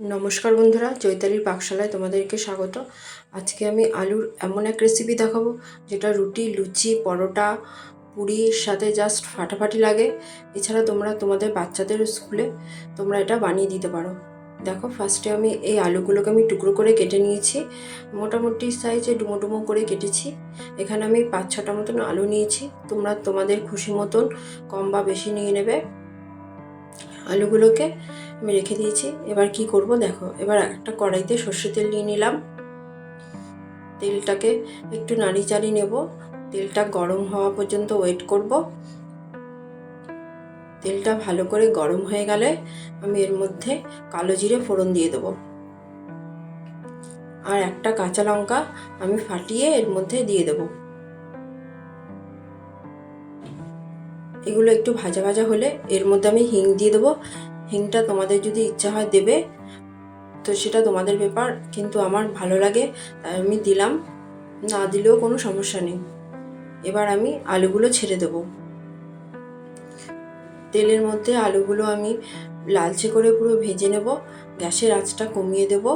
নমস্কার বন্ধুরা, চৈতালির পাকশালায় তোমাদেরকে স্বাগত। আজকে আমি আলুর এমন এক রেসিপি দেখাবো, যেটা রুটি, লুচি, পরোটা পুরির সাথে জাস্ট ফাটাফাটি লাগে। এছাড়া তোমরা তোমাদের বাচ্চাদের স্কুলে তোমরা এটা বানিয়ে দিতে পারো। দেখো ফার্স্টে আমি এই আলুগুলোকে আমি টুকরো করে কেটে নিয়েছি। মোটামুটি সাইজে ডুমো ডুমো করে কেটেছি। এখানে আমি পাঁচ ছটা মতন আলু নিয়েছি। তোমরা তোমাদের খুশি মতন কম বা বেশি নিয়ে নেবে। আলুগুলোকে আমি রেখে দিয়েছি। এবার কি করব দেখো, এবার একটা কড়াইতে সর্ষে তেল নিয়ে নিলাম। তেলটাকে একটু নাড়ি চাড়ি নেব। তেলটা গরম হওয়া পর্যন্ত ওয়েট করব। তেলটা ভালো করে গরম হয়ে গেলে আমি এর মধ্যে কালো জিরে ফোড়ন দিয়ে দেবো। আর একটা কাঁচা লঙ্কা আমি ফাটিয়ে এর মধ্যে দিয়ে দেবো। এগুলো একটু ভাজা ভাজা হলে এর মধ্যে আমি হিং দিয়ে দেবো। হিংটা তোমাদের যদি ইচ্ছা হয় দেবে, তো সেটা তোমাদের ব্যাপার, কিন্তু আমার ভালো লাগে, তাই আমি দিলাম। না দিলেও কোনো সমস্যা নেই। এবার আমি আলুগুলো ছেড়ে দেব। তেলের মধ্যে আলুগুলো আমি লালচে করে পুরো ভেজে নেব। গ্যাসের আঁচটা কমিয়ে দেবো।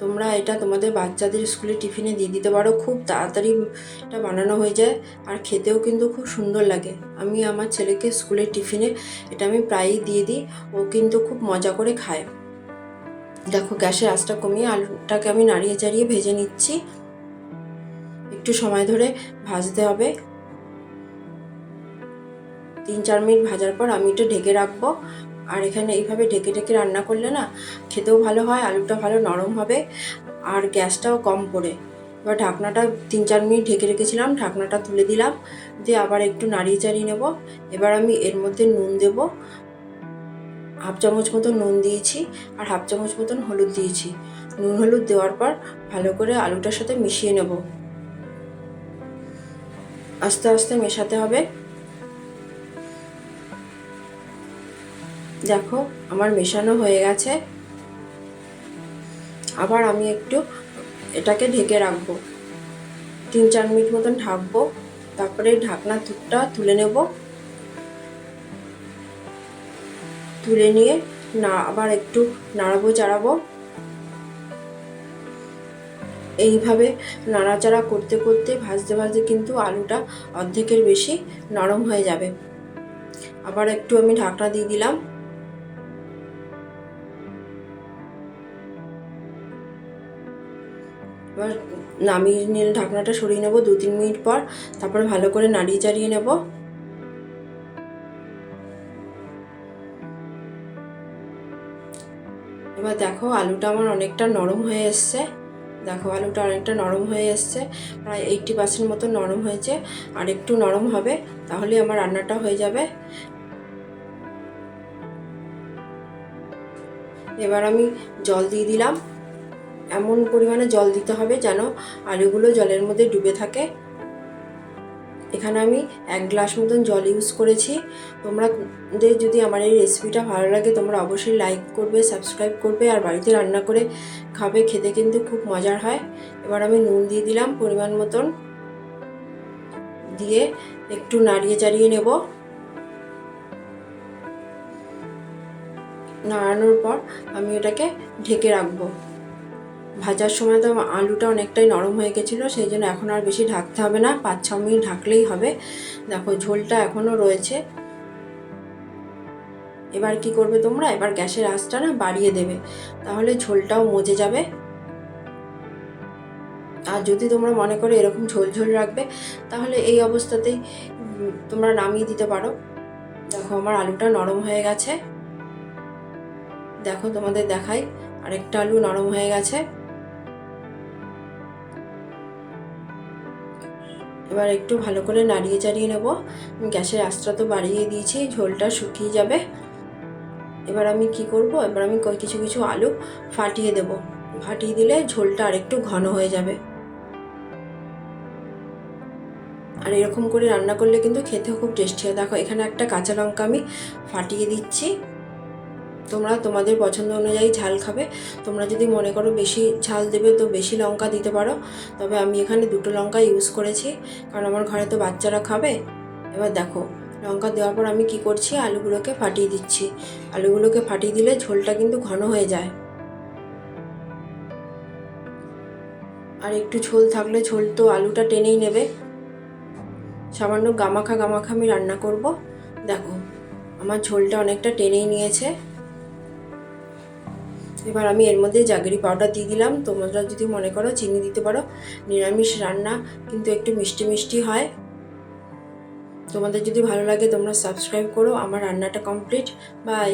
তোমরা এটা তোমাদের বাচ্চাদের স্কুলে টিফিনে দিয়ে দিতে পারো, খুব তাড়াতাড়ি এটা বানানো হয়ে যায়। আর খেতেও কিন্তু খুব সুন্দর লাগে। আমি আমার ছেলেকে স্কুলের টিফিনে এটা আমি প্রায়ই দিয়ে দিই, ও কিন্তু খুব মজা করে খায়। দেখো গ্যাসের আঁচটা কমিয়ে আলুটাকে আমি নাড়িয়ে চাড়িয়ে ভেজে নিচ্ছি। একটু সময় ধরে ভাজতে হবে। তিন চার মিনিট ভাজার পর আমি এটা ঢেকে রাখব। আর এখানে এইভাবে ঢেকে ঢেকে রান্না করলে না খেতেও ভালো হয়, আলুটা ভালো নরম হবে আর গ্যাসটাও কম পড়ে। এবার ঢাকনাটা তিন চার মিনিট ঢেকে রেখেছিলাম, ঢাকনাটা তুলে দিলাম, দিয়ে আবার একটু নাড়িয়ে চাড়িয়ে নেব। এবার আমি এর মধ্যে নুন দেব। হাফ চামচ মতন নুন দিয়েছি আর হাফ চামচ মতন হলুদ দিয়েছি। নুন হলুদ দেওয়ার পর ভালো করে আলুটার সাথে মিশিয়ে নেব। আস্তে আস্তে মেশাতে হবে। দেখো, আমার মেশানো হয়ে গেছে। আবার আমি একটু এটাকে ঢেকে রাখব। তিন চার মিনিট মতন ঢাকবো। তারপরে ঢাকনা তুকটা তুলে নেব। তুলে নিয়ে না, আবার একটু নাড়াবো, চাড়াবো। এইভাবে নাড়াচাড়া করতে করতে, ভাজতে ভাজতে কিন্তু আলুটা অর্ধেকের বেশি নরম হয়ে যাবে। আবার একটু আমি ঢাকনা দিয়ে দিলাম। এবার নামিয়ে নিয়ে ঢাকনাটা সরিয়ে নেব দু তিন মিনিট পর, তারপরে ভালো করে নাড়িয়ে চাড়িয়ে নেব। এবার দেখো আলুটা আমার অনেকটা নরম হয়ে এসছে। দেখো আলুটা অনেকটা নরম হয়ে এসছে, প্রায় এইটটি পার্সেন্ট মতো নরম হয়েছে। আর একটু নরম হবে, তাহলে আমার রান্নাটা হয়ে যাবে। এবার আমি জল দিয়ে দিলাম। এমন পরিমাণে জল দিতে হবে যেন আলুগুলো জলের মধ্যে ডুবে থাকে। এখানে আমি এক গ্লাস মতন জল ইউজ করেছি। তোমরা যদি আমার এই রেসিপিটা ভালো লাগে, তোমরা অবশ্যই লাইক করবে সাবস্ক্রাইব করবে আর বাড়িতে রান্না করে খাবে, খেতে কিন্তু খুব মজার হয়। এবার আমি নুন দিয়ে দিলাম পরিমাণ মতন। দিয়ে একটু নাড়িয়ে চাড়িয়ে নেব। নাড়ানোর পর আমি এটাকে ঢেকে রাখব। ভাজার সময় তো আলুটা অনেকটাই নরম হয়ে গেছিল, সেই জন্য এখন আর বেশি ঢাকতে হবে না পাঁচ ছ মিনিট ঢাকলেই হবে। দেখো, ঝোলটা এখনও রয়েছে। এবার কি করবে তোমরা? এবার গ্যাসের আঁচটা না বাড়িয়ে দেবে, তাহলে ঝোলটাও মজে যাবে। আর যদি তোমরা মনে করো এরকম ঝোল ঝোল রাখবে, তাহলে এই অবস্থাতেই তোমরা নামিয়ে দিতে পারো। দেখো, আমার আলুটা নরম হয়ে গেছে। দেখো, তোমাদের দেখাই, আরেকটা আলু নরম হয়ে গেছে। এবার একটু ভালো করে নাড়িয়ে চাড়িয়ে নেব। গ্যাসের আঁচটা তো বাড়িয়ে দিয়েছি, ঝোলটা শুকিয়ে যাবে। এবার আমি কি করব? এবার আমি কিছু কিছু আলু ফাটিয়ে দেব। ফাটিয়ে দিলে ঝোলটা আরেকটু ঘন হয়ে যাবে। আর এরকম করে রান্না করলে কিন্তু খেতেও খুব টেস্টি হয়। দেখো, এখানে একটা কাঁচা লঙ্কা আমি ফাটিয়ে দিচ্ছি। তোমরা তোমাদের পছন্দ অনুযায়ী ঝাল খাবে। তোমরা যদি মনে করো বেশি ঝাল দেবে তো বেশি লঙ্কা দিতে পারো। তবে আমি এখানে দুটো লঙ্কা ইউজ করেছি, কারণ আমার ঘরে তো বাচ্চারা খাবে। এবার দেখো, লঙ্কা দেওয়ার পর আমি কি করছি? আলুগুলোকে ফাটিয়ে দিচ্ছি। আলুগুলোকে ফাটিয়ে দিলে ঝোলটা কিন্তু ঘন হয়ে যায়। আর একটু ঝোল থাকলে ঝোল তো আলুটা টেনেই নেবে। সামান্য গামাখা গামাখা আমি রান্না করব। দেখো, আমার ঝোলটা অনেকটা টেনেই নিয়েছে। এবার আমি এর মধ্যে জাগরি পাউডার দিয়ে দিলাম। তোমরা যদি মনে করো চিনি দিতে পারো। নিরামিষ রান্না কিন্তু একটু মিষ্টি মিষ্টি হয়। তোমাদের যদি ভালো লাগে তোমরা সাবস্ক্রাইব করো। আমার রান্নাটা কমপ্লিট বাই